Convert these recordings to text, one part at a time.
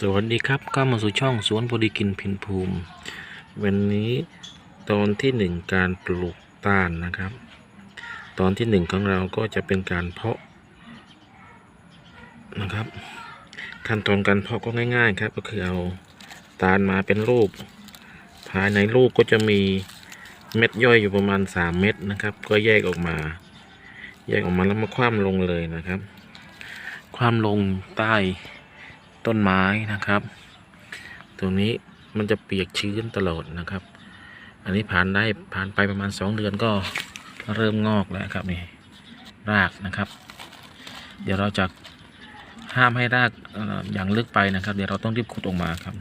สวัสดีครับก็มาสู่ช่องสวนพอดีกินพินภูมิ วันนี้ตอนที่หนึ่งการปลูกต้านนะครับ ตอนที่หนึ่งของเราก็จะเป็นการเพาะนะครับ ขั้นตอนการเพาะก็ง่าย ๆ ครับ ก็คือเอาตาลมาเป็นลูกภายในลูกก็จะมีเม็ดย่อยอยู่ประมาณ 3 เม็ดนะครับ ก็แยกออกมา แยกออกมาแล้วมาคว่ำลงเลยนะครับ คว่ำลงใต้ ต้นไม้นะครับ ตรงนี้มันจะเปียกชื้นตลอดนะครับ อันนี้ผ่านได้ผ่านไปประมาณ 2 เดือนก็เริ่มงอกแล้วครับนี่รากนะครับ เดี๋ยวเราจะห้ามให้รากอย่างลึกไปนะครับ เดี๋ยวเราต้องรีบขุดออกมาครับ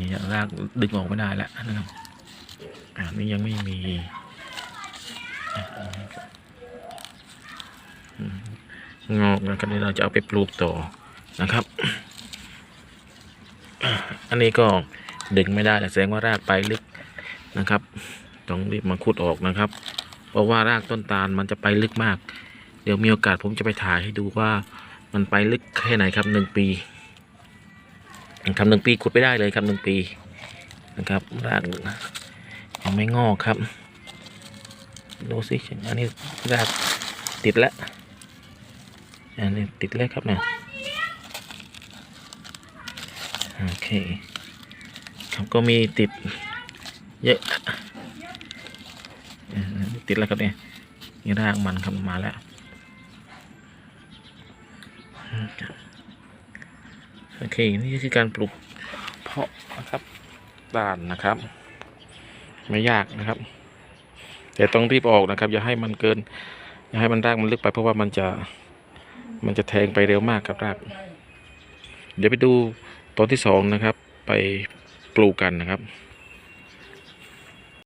นี่รากดึงออกไม่ได้แล้วนะครับอันนี้ยังไม่มีงอกนะครับเดี๋ยวเราจะเอาไปปลูกต่อนะครับ อันนี้ก็ดึงไม่ได้แสดงว่ารากไปลึกนะครับ ต้องรีบมาขุดออกนะครับ เพราะว่ารากต้นตาลมันจะไปลึกมาก เดี๋ยวมีโอกาสผมจะไปถ่ายให้ดูว่ามันไปลึกแค่ไหนครับหนึ่งปีครับหนึ่งปีขุดไม่ได้เลยครับหนึ่งปีนะครับรากยังไม่งอกครับดูสิอันนี้รากติดแล้วอันนี้ติดแล้วครับเนี่ย โอเคครับก็มีติดเยอะติดแล้วครับเนี่ยนี่รากมันครับมาแล้วโอเค นี่คือการปลูกเพาะนะครับด่านนะครับ ไม่ยากนะครับ แต่ต้องรีบออกนะครับ อย่าให้มันเกิน อย่าให้มันรากมันลึกไปเพราะว่ามันจะมันจะแทงไปเร็วมากครับราก เดี๋ยวไปดู ตอนที่สองนะครับ ไปปลูกกันนะครับ